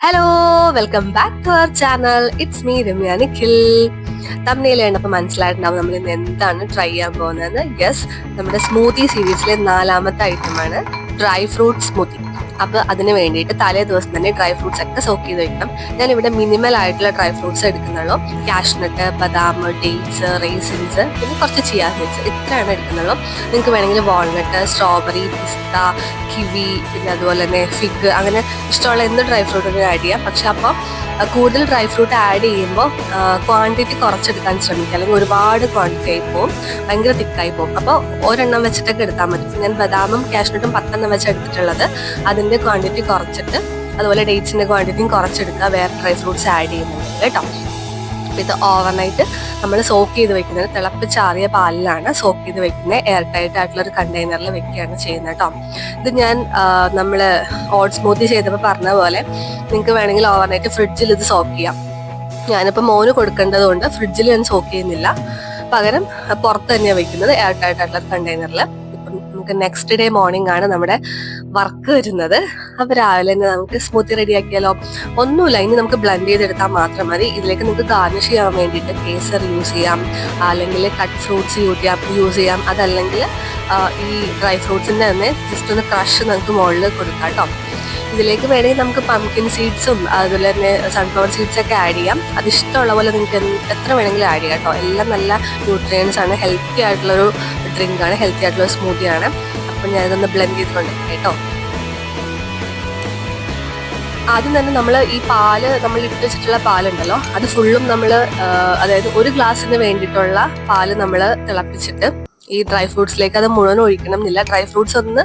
Hello welcome back to our channel it's me Ramya Nikhil തമ്മിൽ കണ്ടപ്പോൾ മനസ്സിലായിട്ടുണ്ടാവും നമ്മൾ ഇന്ന് എന്താണ് ട്രൈ ചെയ്യാൻ പോകുന്നത് യെസ് നമ്മുടെ സ്മൂത്തി സീരീസിലെ നാലാമത്തെ ഐറ്റമാണ് ഡ്രൈ ഫ്രൂട്ട് സ്മൂത്തി അപ്പോൾ അതിന് വേണ്ടിയിട്ട് തലേ ദിവസം തന്നെ ഡ്രൈ ഫ്രൂട്ട്സ് ഒക്കെ സോക്ക് ചെയ്ത് വെക്കണം. ഞാൻ ഇവിടെ മിനിമൽ ആയിട്ടുള്ള ഡ്രൈ ഫ്രൂട്ട്സ് എടുക്കുന്നുള്ളൂ. കാഷ്നട്ട് ബദാം ഡേറ്റ്സ് റേസിൻസ് പിന്നെ കുറച്ച് ചിയാ സീഡ്സ് ഇത്രയാണ് എടുക്കുന്നുള്ളൂ. നിങ്ങൾക്ക് വേണമെങ്കിൽ വാൾനട്ട് സ്ട്രോബെറി പിസ്ത കിവി പിന്നെ അതുപോലെ തന്നെ ഫിഗ് അങ്ങനെ ഇഷ്ടമുള്ള എന്ത് ഡ്രൈ ഫ്രൂട്ടും ആഡ് ചെയ്യാം പക്ഷെ അപ്പോൾ കൂടുതൽ ഡ്രൈ ഫ്രൂട്ട് ആഡ് ചെയ്യുമ്പോൾ ക്വാണ്ടിറ്റി കുറച്ചെടുക്കാൻ ശ്രമിക്കുക. അല്ലെങ്കിൽ ഒരുപാട് ക്വാണ്ടിറ്റി ആയി പോകും ഭയങ്കര തിക്കായി പോകും അപ്പോൾ ഒരെണ്ണം വെച്ചിട്ടൊക്കെ എടുത്താൽ മതി. ഞാൻ ബദാമും കാഷ്നട്ടും പത്തെണ്ണം വെച്ച് എടുത്തിട്ടുള്ളത്. അതിന്റെ ക്വാണ്ടിറ്റി കുറച്ചിട്ട് അതുപോലെ ഡേറ്റ്സിന്റെ ക്വാണ്ടിറ്റിയും കുറച്ചെടുക്കുക. വേറെ ഡ്രൈ ഫ്രൂട്ട്സ് ആഡ് ചെയ്യുന്നുണ്ട് കേട്ടോ? അപ്പോൾ ഇത് ഓവർനൈറ്റ് നമ്മൾ സോക്ക് ചെയ്ത് വെക്കുന്നത് തിളപ്പിച്ചാറിയ പാലിലാണ് സോക്ക് ചെയ്ത് വെക്കുന്നത് എയർ ടൈറ്റ് ആയിട്ടുള്ള ഒരു കണ്ടെയ്നറിൽ വെക്കുകയാണ് ചെയ്യുന്നത് കേട്ടോ. ഇത് ഞാൻ നമ്മൾ ഓട്ട് സ്മൂത്തി ചെയ്തപ്പോൾ പറഞ്ഞ പോലെ നിങ്ങൾക്ക് വേണമെങ്കിൽ ഓവർനൈറ്റ് ഫ്രിഡ്ജിൽ ഇത് സോക്ക് ചെയ്യാം. ഞാനിപ്പോൾ മോന് കൊടുക്കേണ്ടത് കൊണ്ട് ഫ്രിഡ്ജിൽ ഞാൻ സോക്ക് ചെയ്യുന്നില്ല. പകരം പുറത്ത് തന്നെയാണ് വെക്കുന്നത് എയർ ടൈറ്റ് ആയിട്ടുള്ള കണ്ടെയ്നറിൽ. നമുക്ക് നെക്സ്റ്റ് ഡേ മോർണിംഗ് ആണ് നമ്മുടെ വർക്ക് വരുന്നത്. അപ്പോൾ രാവിലെ തന്നെ നമുക്ക് സ്മൂത്തി റെഡിയാക്കിയാലോ ഒന്നുമില്ല ഇനി നമുക്ക് ബ്ലെൻഡ് ചെയ്തെടുത്താൽ മാത്രം മതി. ഇതിലേക്ക് നമുക്ക് ഗാർണിഷ് ചെയ്യാൻ വേണ്ടിയിട്ട് കേസർ യൂസ് ചെയ്യാം. അല്ലെങ്കിൽ കട്ട് ഫ്രൂട്ട്സ് യൂസ് ചെയ്യാം യൂസ് ചെയ്യാം. അതല്ലെങ്കിൽ ഈ ഡ്രൈ ഫ്രൂട്ട്സിന്റെ തന്നെ ജസ്റ്റ് ഒന്ന് ക്രഷ് നമുക്ക് മുകളിൽ കൊടുക്കാം കേട്ടോ ഇതിലേക്ക് വേണമെങ്കിൽ നമുക്ക് പംകിൻ സീഡ്സും അതുപോലെ തന്നെ സൺഫ്ലവർ സീഡ്സ് ഒക്കെ ആഡ് ചെയ്യാം. അത് ഇഷ്ടമുള്ള പോലെ നിങ്ങൾക്ക് എത്ര വേണമെങ്കിലും ആഡ് ചെയ്യാം കേട്ടോ. എല്ലാം നല്ല ന്യൂട്രിയൻസ് ആണ് ഹെൽത്തി ആയിട്ടുള്ളൊരു ഡ്രിങ്ക് ആണ് ഹെൽത്തി ആയിട്ടുള്ള സ്മൂത്തി ആണ്. അപ്പം ഞാനിതൊന്ന് ബ്ലെൻഡ് ചെയ്ത് കൊണ്ടുപോയി കേട്ടോ. ആദ്യം തന്നെ നമ്മൾ ഈ പാൽ നമ്മൾ ഇട്ട് വെച്ചിട്ടുള്ള പാലുണ്ടല്ലോ അത് ഫുള്ളും നമ്മൾ അതായത് ഒരു ഗ്ലാസ്സിന് വേണ്ടിയിട്ടുള്ള പാൽ നമ്മൾ തിളപ്പിച്ചിട്ട് ഈ ഡ്രൈ ഫ്രൂട്ട്സിലേക്ക് അത് മുഴുവൻ ഒഴിക്കണം എന്നില്ല ഡ്രൈ ഫ്രൂട്ട്സ് ഒന്ന്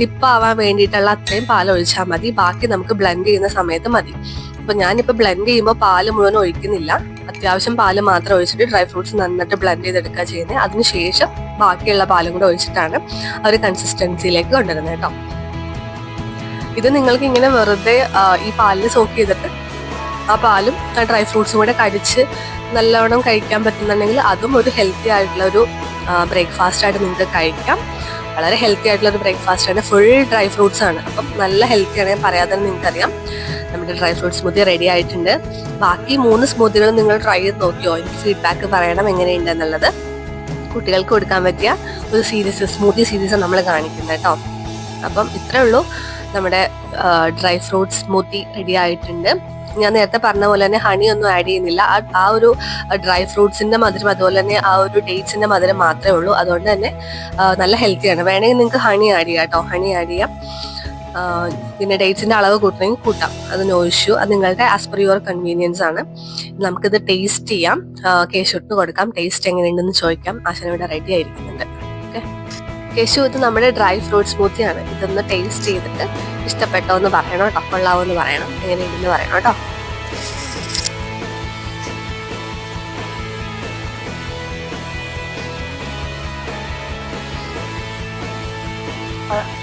ഡിപ്പ് ആവാൻ വേണ്ടിയിട്ടുള്ള അത്രയും പാൽ ഒഴിച്ചാൽ മതി. ബാക്കി നമുക്ക് ബ്ലെൻഡ് ചെയ്യുന്ന സമയത്ത് മതി. അപ്പൊ ഞാനിപ്പോൾ ബ്ലെൻഡ് ചെയ്യുമ്പോൾ പാൽ മുഴുവൻ ഒഴിക്കുന്നില്ല. അത്യാവശ്യം പാൽ മാത്രം ഒഴിച്ചിട്ട് ഡ്രൈ ഫ്രൂട്ട്സ് നന്നായിട്ട് ബ്ലെൻഡ് ചെയ്തെടുക്കുക ചെയ്യുന്നത് അതിനുശേഷം ബാക്കിയുള്ള പാലും കൂടെ ഒഴിച്ചിട്ടാണ് അവർ കൺസിസ്റ്റൻസിയിലേക്ക് കൊണ്ടുവരുന്നത് കേട്ടോ. ഇത് നിങ്ങൾക്ക് ഇങ്ങനെ വെറുതെ ഈ പാലിൽ സോക്ക് ചെയ്തിട്ട് ആ പാലും ഡ്രൈ ഫ്രൂട്ട്സും കൂടെ കടിച്ച് നല്ലവണ്ണം കഴിക്കാൻ പറ്റുന്നുണ്ടെങ്കിൽ അതും ഒരു ഹെൽത്തി ആയിട്ടുള്ള ഒരു ബ്രേക്ക്ഫാസ്റ്റ് ആയിട്ട് നിങ്ങൾക്ക് കഴിക്കാം. വളരെ ഹെൽത്തി ആയിട്ടുള്ള ഒരു ബ്രേക്ക്ഫാസ്റ്റ് ആണ്. ഫുൾ ഡ്രൈ ഫ്രൂട്ട്സ് ആണ്. അപ്പം നല്ല ഹെൽത്തി ആണ് ഞാൻ പറയാതെ നിങ്ങൾക്കറിയാം. നമ്മുടെ ഡ്രൈ ഫ്രൂട്ട്സ് സ്മൂത്തി റെഡി ആയിട്ടുണ്ട്. ബാക്കി മൂന്ന് സ്മൂത്തികളും നിങ്ങൾ ട്രൈ ചെയ്ത് നോക്കിയോ? എനിക്ക് ഫീഡ്ബാക്ക് പറയണം എങ്ങനെയുണ്ടെന്നുള്ളത്. കുട്ടികൾക്ക് കൊടുക്കാൻ പറ്റിയ ഒരു സീരീസ് സ്മൂത്തി സീരീസ് നമ്മൾ കാണിക്കുന്നത് കേട്ടോ. അപ്പം ഇത്രേ ഉള്ളൂ. നമ്മുടെ ഡ്രൈ ഫ്രൂട്ട്സ് സ്മൂത്തി റെഡി ആയിട്ടുണ്ട്. ഞാൻ നേരത്തെ പറഞ്ഞ പോലെ തന്നെ ഹണി ഒന്നും ആഡ് ചെയ്യുന്നില്ല. ആ ഒരു ഡ്രൈ ഫ്രൂട്ട്സിന്റെ മധുരം അതുപോലെ തന്നെ ആ ഒരു ഡേറ്റ്സിന്റെ മധുരം മാത്രമേ ഉള്ളൂ. അതുകൊണ്ട് തന്നെ നല്ല ഹെൽത്തിയാണ് വേണമെങ്കിൽ നിങ്ങൾക്ക് ഹണി ആഡ് ചെയ്യാം കേട്ടോ ഹണി ആഡ് ചെയ്യാം. പിന്നെ ഡേറ്റ്സിന്റെ അളവ് കൂട്ടണമെങ്കിൽ കൂട്ടാം. അത് നോ ഇഷ്യൂ അത് നിങ്ങളുടെ ആസ് പെർ യുവർ കൺവീനിയൻസ് ആണ്. നമുക്കിത് ടേസ്റ്റ് ചെയ്യാം. കേശുട്ട് കൊടുക്കാം. ടേസ്റ്റ് എങ്ങനെയുണ്ടെന്ന് ചോദിക്കാം. ആശാനിവിടെ റെഡി ആയിരിക്കുന്നുണ്ട്. കേശു ഇത് നമ്മുടെ ഡ്രൈ ഫ്രൂട്ട് സ്മൂത്തി ആണ് ഇതൊന്ന് ടേസ്റ്റ് ചെയ്തിട്ട് ഇഷ്ടപ്പെട്ടോ എന്ന് പറയണം കേട്ടോ. കൊള്ളാവോ എന്ന് പറയണം എങ്ങനെയുണ്ടെന്ന് പറയണം കേട്ടോ. Uh,